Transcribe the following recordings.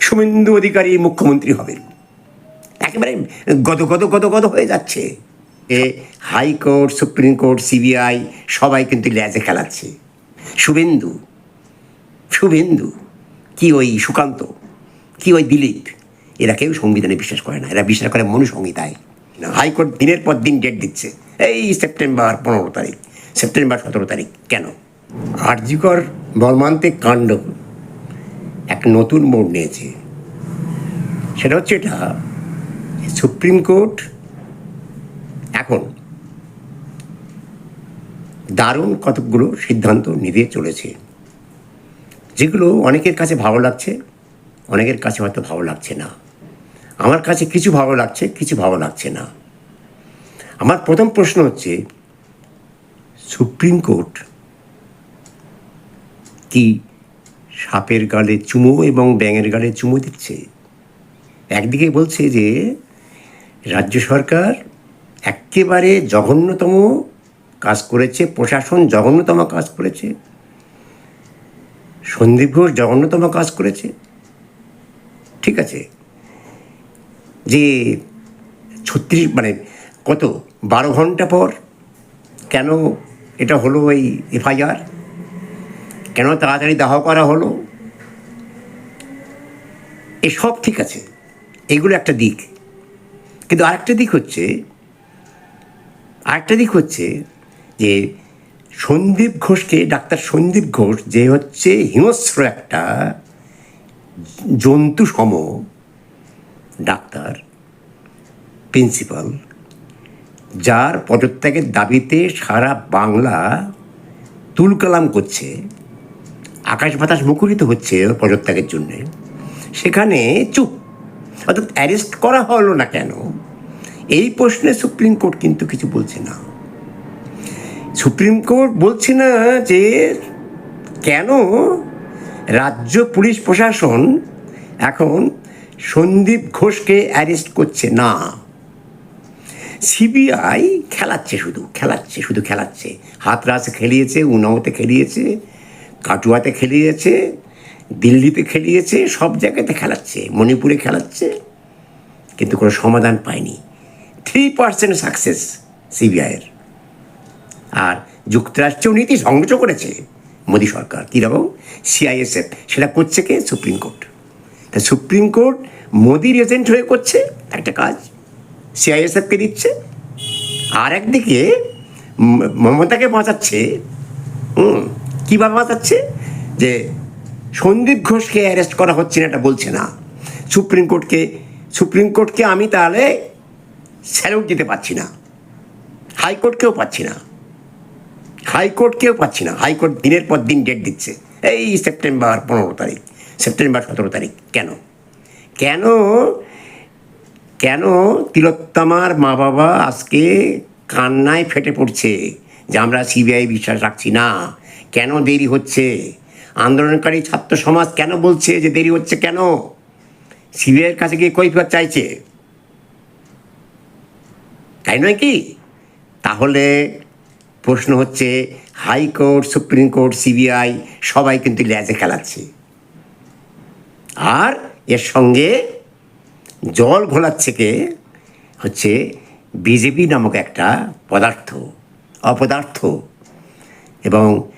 শুভেন্দু অধিকারী মুখ্যমন্ত্রী হবেন। একেবারে গদ গদ গদ গদ হয়ে যাচ্ছে। এ high court, supreme court, CBI সবাই কিন্তু ল্যাজে খেলাচ্ছে। শুভেন্দু শুভেন্দু, কি ওই সুকান্ত, কি ওই দিলীপ, এরা কেউ সংবিধানে বিশ্বাস করে না। এরা বিশ্বাস করে মনুসংহিতায়। হাইকোর্ট দিনের পর দিন ডেট দিচ্ছে। এই সেপ্টেম্বর পনেরো তারিখ। সেপ্টেম্বর সতেরো তারিখ। কেন? আরজিকর মর্মান্তিক কাণ্ড। এক নতুন মোড় নিয়েছে। সেটা হচ্ছে এটা, সুপ্রিম কোর্ট এখন দারুণ কতকগুলো সিদ্ধান্ত নিতে চলেছে। যেগুলো অনেকের কাছে ভালো লাগছে, অনেকের কাছে হয়তো ভালো লাগছে না। আমার কাছে কিছু ভালো লাগছে, কিছু ভালো লাগছে না। আমার প্রথম প্রশ্ন হচ্ছে, সুপ্রিম কোর্ট কি সাপের গালে চুমো এবং ব্যাঙের গালে চুমো দিচ্ছে। একদিকে বলছে যে, রাজ্য সরকার একেবারে জঘন্যতম কাজ করেছে, প্রশাসন জঘন্যতম কাজ করেছে, সন্দীপ ঘোষ জঘন্যতম কাজ করেছে। ঠিক আছে? যে ছত্রিশ মানে কত? বারো ঘণ্টা পর কেন এটা হলো এই এফআইআর? কেন তাড়াতাড়ি দাহ করা হলো? এসব ঠিক আছে। এগুলো একটা দিক। কিন্তু আরেকটা দিক হচ্ছে, আরেকটা দিক হচ্ছে যে সন্দীপ ঘোষকে, ডাক্তার সন্দীপ ঘোষ যে হচ্ছে হিংস্র একটা জন্তু সম ডাক্তার, প্রিন্সিপাল, যার পদত্যাগের দাবিতে সারা বাংলা তুলকালাম করছে। আকাশ বাতাস মুখরিত হচ্ছে পদত্যাগের জন্যে। সেখানে চুপ। অর্থাৎ অ্যারেস্ট করা হলো না কেন? এই প্রশ্নে সুপ্রিম কোর্ট কিন্তু কিছু বলছে না। সুপ্রিম কোর্ট বলছে না যে কেন রাজ্য পুলিশ প্রশাসন এখন সন্দীপ ঘোষকে অ্যারেস্ট করছে না? সিবিআই খেলাচ্ছে শুধু খেলাচ্ছে শুধু খেলাচ্ছে। হাতরাসে খেলিয়েছে, উনাওতে খেলিয়েছে। কাটুয়াতে খেলিয়েছে, দিল্লিতে খেলিয়েছে, সব জায়গাতে খেলাচ্ছে, মণিপুরে খেলাচ্ছে, কিন্তু কোনো সমাধান পায়নি। থ্রি পার্সেন্ট সাকসেস সিবিআইয়ের আর যুক্তরাষ্ট্রীয় নীতি সংযত করেছে মোদী সরকার। কীরকম সিআইএসএফ সেটা করছে কে? সুপ্রিম কোর্ট তা সুপ্রিম কোর্ট মোদির এজেন্ট হয়ে করছে, একটা কাজ। সিআইএসএফকে দিচ্ছে। আর একদিকে মমতাকে বাঁচাচ্ছে, হুম কীভাবে বাঁচাচ্ছে যে সন্দীপ ঘোষকে অ্যারেস্ট করা হচ্ছে না এটা বলছে না। সুপ্রিম কোর্টকে সুপ্রিম কোর্টকে আমি তাহলে স্যালুট দিতে পারছি না। হাইকোর্টকেও পাচ্ছি না। হাইকোর্টকেও পাচ্ছি না। হাইকোর্ট দিনের পর দিন ডেট দিচ্ছে। এই সেপ্টেম্বর পনেরো তারিখ। সেপ্টেম্বর সতেরো তারিখ। কেন? কেন? কেন তিলোত্তমার মা বাবা আজকে কান্নায় ফেটে পড়ছে যে আমরা সিবিআই বিশ্বাস রাখছি? না। কেন দেরি হচ্ছে? আন্দোলনকারী ছাত্র সমাজ কেন বলছে যে দেরি হচ্ছে কেন? সিবিআইয়ের কাছে গিয়ে কৈফিয়ত চাইছে। তাই নয় কি? তাহলে প্রশ্ন হচ্ছে, হাইকোর্ট, সুপ্রিম কোর্ট, সিবিআই সবাই কিন্তু ল্যাজে খেলাচ্ছে। আর এর সঙ্গে জল ঘোলাচ্ছে কে? হচ্ছে বিজেপি নামক একটা পদার্থ, অপদার্থ। এবং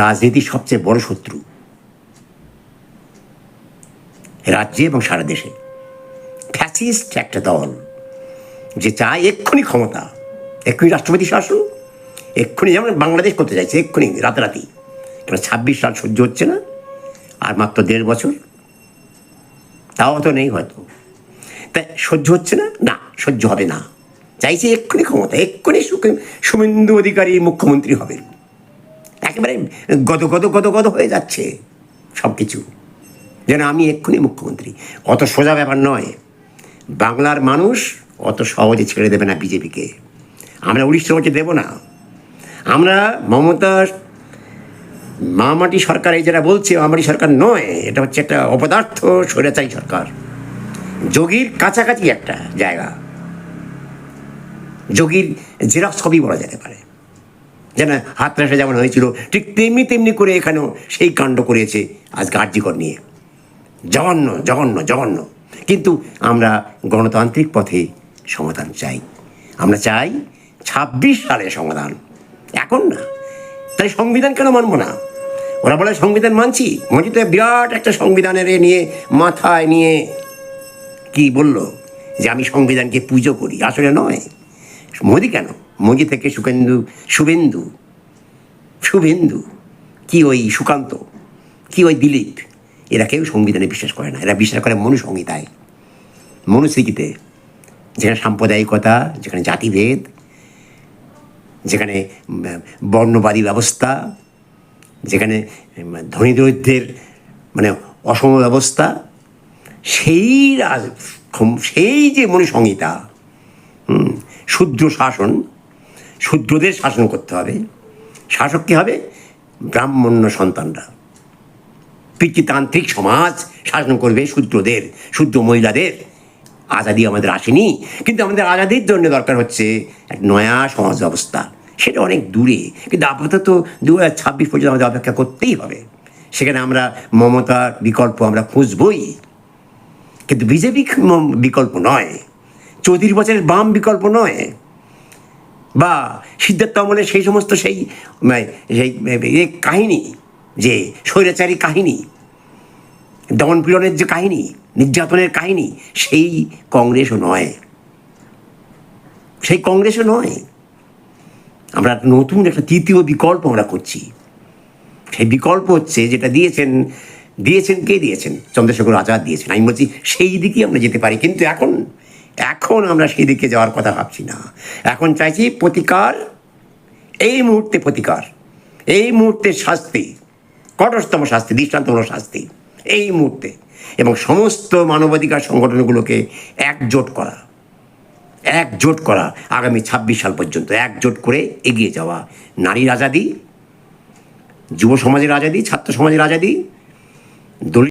রাজনীতির সবচেয়ে বড় শত্রু। রাজ্যে এবং সারা দেশে। ফ্যাসিস্ট একটা দল যে চায় এক্ষুনি ক্ষমতা, এক্ষুনি রাষ্ট্রপতি শাসন, এক্ষুনি যেমন বাংলাদেশ করতে চাইছে, এক্ষুনি রাতারাতি। কেন ছাব্বিশ সাল সহ্য হচ্ছে না, আর মাত্র দেড় বছর? তাও তো নেই হয়তো। তা সহ্য হচ্ছে না? না, সহ্য হবে না। চাইছে এক্ষুনি ক্ষমতা, এক্ষুনি শুভেন্দু অধিকারী মুখ্যমন্ত্রী হবেন। একেবারে গদ গদ গদ গদ হয়ে যাচ্ছে সব কিছু যেন আমি এক্ষুনি মুখ্যমন্ত্রী। অত সোজা ব্যাপার নয়। বাংলার মানুষ অত সহজে ছেড়ে দেবে না বিজেপিকে। আমরা উড়িষ্যা হচ্ছে দেবো না। আমরা মমতার মামাটি সরকার, এই যেটা বলছে, মামাটি সরকার নয়, এটা হচ্ছে একটা অপদার্থ স্বৈরাচারী সরকার। যোগীর কাছাকাছি একটা জায়গা। যোগীর জেরক্স সবই বলা যেতে পারে। যেন হাত হাতরাসে যেমন হয়েছিল, ঠিক তেমনি তেমনি করে এখানেও সেই কাণ্ড করেছে আজ কার্যকর নিয়ে। জঘন্য জঘন্য জঘন্য। কিন্তু আমরা গণতান্ত্রিক পথে সমাধান চাই। আমরা চাই ছাব্বিশ সালে সমাধান। এখন না। তাই সংবিধান কেন মানবো না? ওরা বলে সংবিধান মানছি। মানছি তো বিরাট একটা সংবিধানের নিয়ে, মাথায় নিয়ে কি বলল? যে আমি সংবিধানকে পুজো করি। আসলে নয়। মোদি কেন? মোদি থেকে সুকেন্দু শুভেন্দু শুভেন্দু কি ওই সুকান্ত, কি ওই দিলীপ, এরা কেউ সংবিধানে বিশ্বাস করে না। এরা বিশ্বাস করে মনুসংহিতায় মনুস্মৃতিতে যেখানে সাম্প্রদায়িকতা, যেখানে জাতিভেদ, যেখানে বর্ণবাদী ব্যবস্থা, যেখানে ধনী দরিদ্রের মানে অসম ব্যবস্থা, সেই সেই যে মনুসংহিতা শূদ্র শাসন শূদ্রদের শাসন করতে হবে। শাসক কী হবে? ব্রাহ্মণ্য সন্তানরা। পিতৃতান্ত্রিক সমাজ শাসন করবে শূদ্রদের, শূদ্র মহিলাদের। আজাদি আমাদের আসেনি, কিন্তু আমাদের আজাদির জন্য দরকার হচ্ছে এক নয়া সমাজ ব্যবস্থা। সেটা অনেক দূরে, কিন্তু আপাতত দু হাজার ছাব্বিশ পর্যন্ত আমাদের অপেক্ষা করতেই হবে। সেখানে আমরা মমতার বিকল্প আমরা খুঁজবই। কিন্তু বিজেপি বিকল্প নয়। চৌত্রিশ বছরের বাম বিকল্প নয়। বা সিদ্ধার্থ আমলের সেই সমস্ত সেই মানে, সেই কাহিনী যে স্বৈরাচারী কাহিনী দমন পীড়নের যে কাহিনী নির্যাতনের কাহিনী সেই কংগ্রেসও নয়। সেই কংগ্রেসও নয়। আমরা নতুন একটা তৃতীয় বিকল্প আমরা করছি সেই বিকল্প হচ্ছে যেটা দিয়েছেন দিয়েছেন কে দিয়েছেন? চন্দ্রশেখর আজাদ দিয়েছেন। আমি বলছি সেই দিকেই আমরা যেতে পারি। কিন্তু এখন এখন আমরা সেই দিকে যাওয়ার কথা ভাবছি না। এখন চাইছি প্রতিকার, এই মুহূর্তে প্রতিকার, এই মুহূর্তে শাস্তি, কঠোরতম শাস্তি, দৃষ্টান্তমূলক শাস্তি, এই মুহূর্তে। এবং সমস্ত মানবাধিকার সংগঠনগুলোকে একজোট করা একজোট করা আগামী ছাব্বিশ সাল পর্যন্ত, একজোট করে এগিয়ে যাওয়া নারীর আজাদি যুব সমাজের আজাদি ছাত্র সমাজের আজাদি দলিত